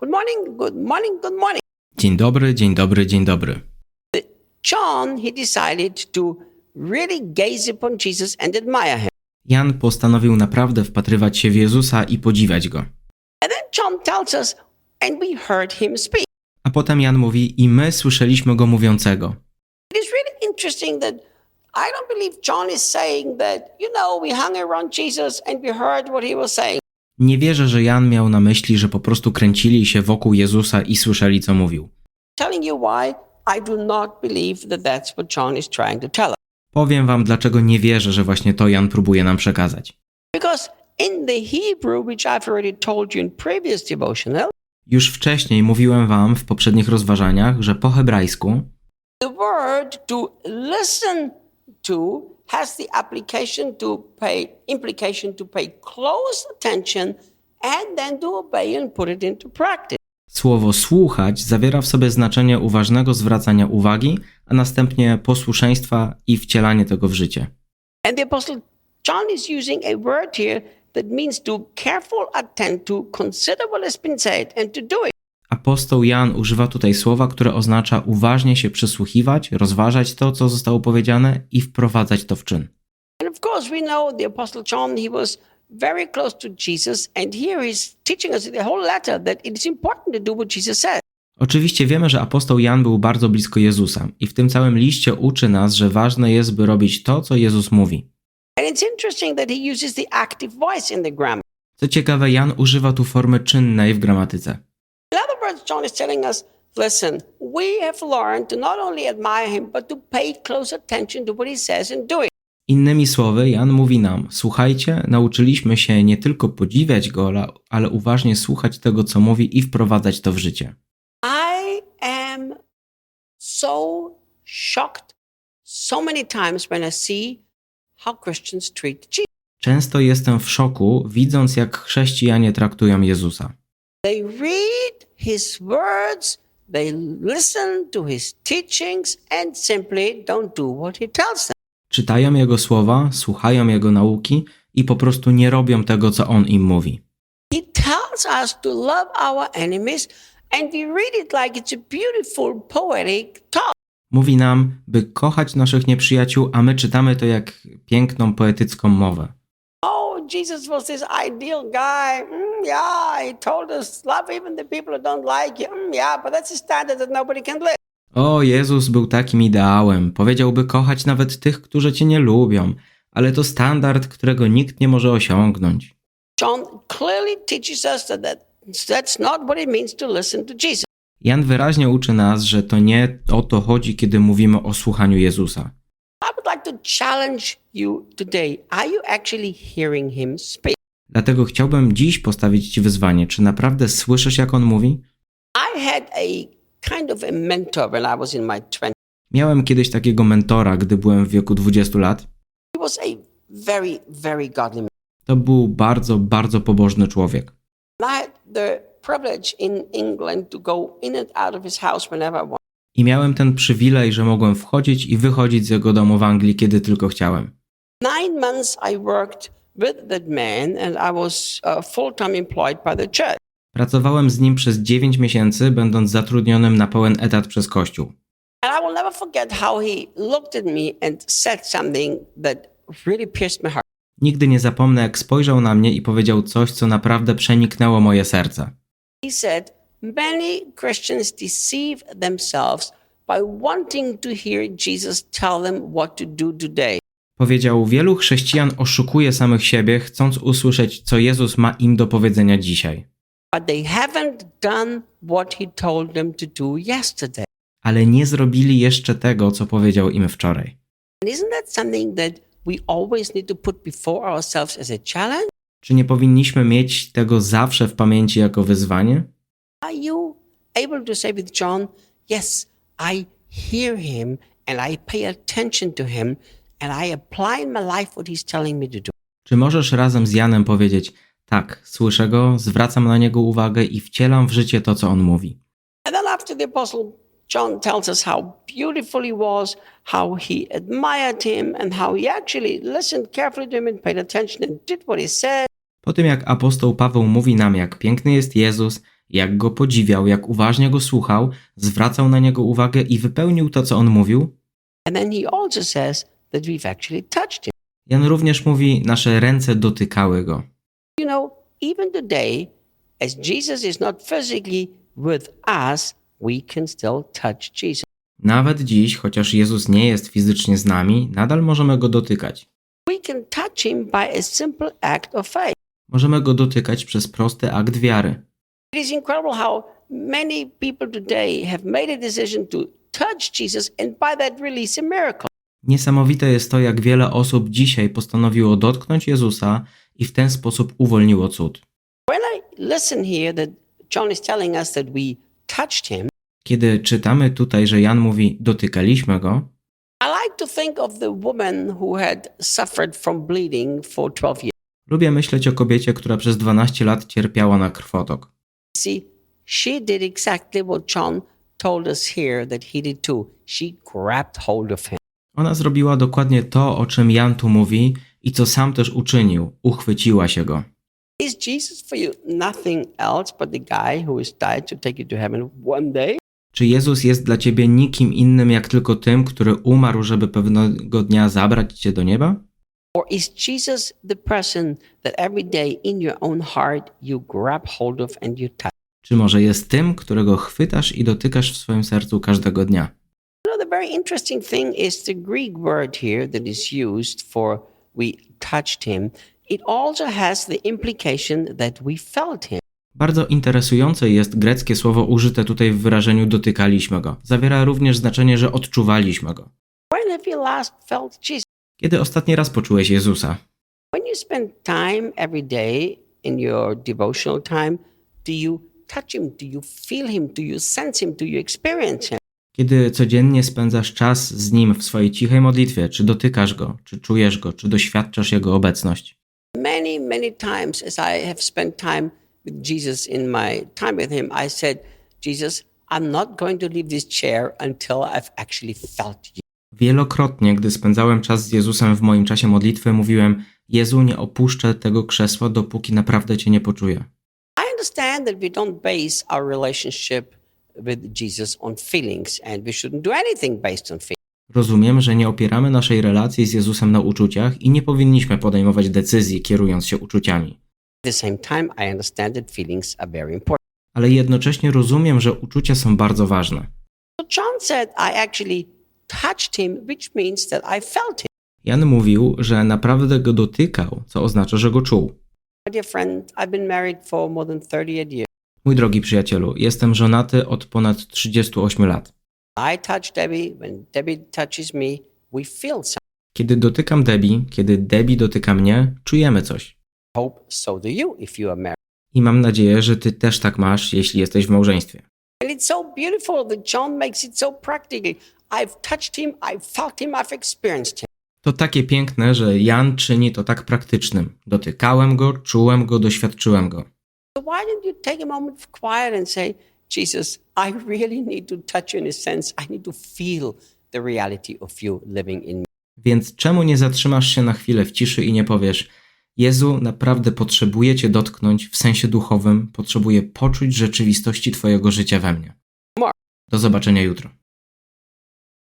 Good morning, good morning, good morning. Dzień dobry, dzień dobry, dzień dobry. John, he decided to really gaze upon Jesus and admire him. Jan postanowił naprawdę wpatrywać się w Jezusa i podziwiać go. And then John tells us, and we heard him speak. A potem Jan mówi: I my słyszeliśmy go mówiącego. It is really interesting that I don't believe John is saying that, you know, we hung around Jesus and we heard what he was saying. Nie wierzę, że Jan miał na myśli, że po prostu kręcili się wokół Jezusa i słyszeli, co mówił. Telling you why I do not believe that that's what John is trying to tell us. Powiem wam, dlaczego nie wierzę, że właśnie to Jan próbuje nam przekazać. Because in the Hebrew, which I've already told you in previous devotional, Już wcześniej mówiłem wam w poprzednich rozważaniach, że po hebrajsku the word to listen to has the application to pay implication to pay close attention and then to obey and put it into practice. słowo słuchać zawiera w sobie znaczenie uważnego zwracania uwagi, a następnie posłuszeństwa i wcielanie tego w życie. And the apostle John is using a word here that means to careful attend to, consider what has been said and to do it. Apostoł Jan używa tutaj słowa, które oznacza uważnie się przysłuchiwać, rozważać to, co zostało powiedziane i wprowadzać to w czyn. And of course, we know the Apostle John, he was very close to Jesus, and here he's teaching us the whole letter that it is important to do what Jesus said. Oczywiście wiemy, że apostoł Jan był bardzo blisko Jezusa i w tym całym liście uczy nas, że ważne jest, by robić to, co Jezus mówi. And it's interesting that he uses the active voice in the grammar. Co ciekawe, Jan używa tu formy czynnej w gramatyce. John is telling us, listen, we have learned to not only admire him, but to pay close attention to what he says and do it. Innymi słowy, Jan mówi nam: Słuchajcie, nauczyliśmy się nie tylko podziwiać go, ale- ale uważnie słuchać tego, co mówi i wprowadzać to w życie. I am so shocked so many times when I see how Christians treat Jesus. Często jestem w szoku, widząc, jak chrześcijanie traktują Jezusa. They read his words, they listen to his teachings, and simply don't do what he tells them. Czytają jego słowa, słuchają jego nauki i po prostu nie robią tego, co on im mówi. He tells us to love our enemies, and we read it like it's a beautiful poetic talk. Mówi nam, by kochać naszych nieprzyjaciół, a my czytamy to jak piękną, poetycką mowę. Jesus was this ideal guy. Mm, yeah, he told us love even the people who don't like you. Mm, yeah, but that's a standard that nobody can live. O, Jezus był takim ideałem. Powiedziałby kochać nawet tych, którzy cię nie lubią, ale to standard, którego nikt nie może osiągnąć. John clearly teaches us that, that that's not what it means to listen to Jesus. Jan wyraźnie uczy nas, że to nie o to chodzi, kiedy mówimy o słuchaniu Jezusa. To challenge you today. Are you actually hearing him speak? Dlatego chciałbym dziś postawić Ci wyzwanie. Czy naprawdę słyszysz, jak on mówi? I had a kind of a mentor when I was in my 20s. Miałem kiedyś takiego mentora, gdy byłem w wieku 20 lat. He was a very, very godly man. To był bardzo, bardzo pobożny człowiek. I had the privilege in England to go in and out of his house whenever I wanted. I miałem ten przywilej, że mogłem wchodzić i wychodzić z jego domu w Anglii, kiedy tylko chciałem. Nine months I worked with that man and I was uh, full-time employed by the church. Pracowałem z nim przez 9 miesięcy, będąc zatrudnionym na pełen etat przez Kościół. And I will never forget how he looked at me and said something that really pierced my heart. Nigdy nie zapomnę, jak spojrzał na mnie i powiedział coś, co naprawdę przeniknęło moje serce. He said, Many Christians deceive themselves by wanting to hear Jesus tell them what to do today. Powiedział: Wielu chrześcijan oszukuje samych siebie, chcąc usłyszeć, co Jezus ma im do powiedzenia dzisiaj. But they haven't done what he told them to do yesterday. Ale nie zrobili jeszcze tego, co powiedział im wczoraj. And isn't that something that we always need to put before ourselves as a challenge? Czy nie powinniśmy mieć tego zawsze w pamięci jako wyzwanie? Are you able to say with John, Yes, I hear him and I pay attention to him and I apply in my life what he's telling me to do? Czy możesz razem z Janem powiedzieć: Tak, słyszę go, zwracam na niego uwagę i wcielam w życie to, co on mówi? And then after the apostle John tells us how beautiful he was, how he admired him, and how he actually listened carefully to him and paid attention and did what he said. Po tym, jak apostoł Paweł mówi nam, jak piękny jest Jezus, jak go podziwiał, jak uważnie go słuchał, zwracał na niego uwagę i wypełnił to, co on mówił. Jan również mówi, nasze ręce dotykały go. You know, even today, as Jesus is not physically with us, we can still touch Jesus. Nawet dziś, chociaż Jezus nie jest fizycznie z nami, nadal możemy go dotykać. We can touch him by a simple act of faith. Możemy go dotykać przez prosty akt wiary. It is incredible how many people today have made a decision to touch Jesus and by that release a miracle. Niesamowite jest to, jak wiele osób dzisiaj postanowiło dotknąć Jezusa i w ten sposób uwolniło cud. When I listen here that John is telling us that we touched him, Kiedy czytamy tutaj, że Jan mówi dotykaliśmy go, I like to think of the woman who had suffered from bleeding for 12 years. lubię myśleć o kobiecie, która przez 12 lat cierpiała na krwotok. See, she did exactly what John told us here that he did too. She grabbed hold of him. Ona zrobiła dokładnie to, o czym Jan tu mówi i co sam też uczynił. Uchwyciła się go. Is Jesus for you nothing else but the guy who is died to take you to heaven one day? Czy Jezus jest dla ciebie nikim innym jak tylko tym, który umarł, żeby pewnego dnia zabrać cię do nieba? Or is Jesus the person that every day in your own heart you grab hold of and you touch? Czy może jest tym, którego chwytasz i dotykasz w swoim sercu każdego dnia? You know, the very interesting thing is the Greek word here that is used for we touched him. It also has the implication that we felt him. Bardzo interesujące jest greckie słowo użyte tutaj w wyrażeniu dotykaliśmy go. Zawiera również znaczenie, że odczuwaliśmy go. When have you last felt Jesus? Kiedy ostatni raz poczułeś Jezusa? When you spend time every day in your devotional time, do you touch him? Do you feel him? Do you sense him? Do you experience him? Kiedy codziennie spędzasz czas z nim w swojej cichej modlitwie, czy dotykasz go, czy czujesz go, czy doświadczasz jego obecność? Many, many times as I have spent time with Jesus in my time with him, I said, Jesus, I'm not going to leave this chair until I've actually felt you. Wielokrotnie, gdy spędzałem czas z Jezusem w moim czasie modlitwy, mówiłem: Jezu, nie opuszczę tego krzesła, dopóki naprawdę Cię nie poczuję. I understand that we don't base our relationship with Jesus on feelings, and we shouldn't do anything based on feelings. Rozumiem, że nie opieramy naszej relacji z Jezusem na uczuciach i nie powinniśmy podejmować decyzji kierując się uczuciami. At the same time, I understand that feelings are very important. Ale jednocześnie rozumiem, że uczucia są bardzo ważne. So John said, I actually touched him, which means that I felt him. Jan mówił, że naprawdę go dotykał, co oznacza, że go czuł. My dear friend, I've been married for more than 38 years. Mój drogi przyjacielu, jestem żonaty od ponad 38 lat. I touch Debbie. When Debbie touches me, we feel something. Kiedy dotykam Debbie, kiedy Debbie dotyka mnie, czujemy coś. Hope so do you if you are married. I mam nadzieję, że ty też tak masz, jeśli jesteś w małżeństwie. And it's so beautiful that John makes it so practical. I've touched him, I've felt him, I've experienced him. To takie piękne, że Jan czyni to tak praktycznym. Dotykałem go, czułem go, doświadczyłem go. So why don't you take a moment of quiet and say, Jesus, I really need to touch you in a sense. I need to feel the reality of you living in me. Więc czemu nie zatrzymasz się na chwilę w ciszy i nie powiesz: Jezu, naprawdę potrzebuję Cię dotknąć w sensie duchowym, potrzebuję poczuć rzeczywistości Twojego życia we mnie. Do zobaczenia jutro.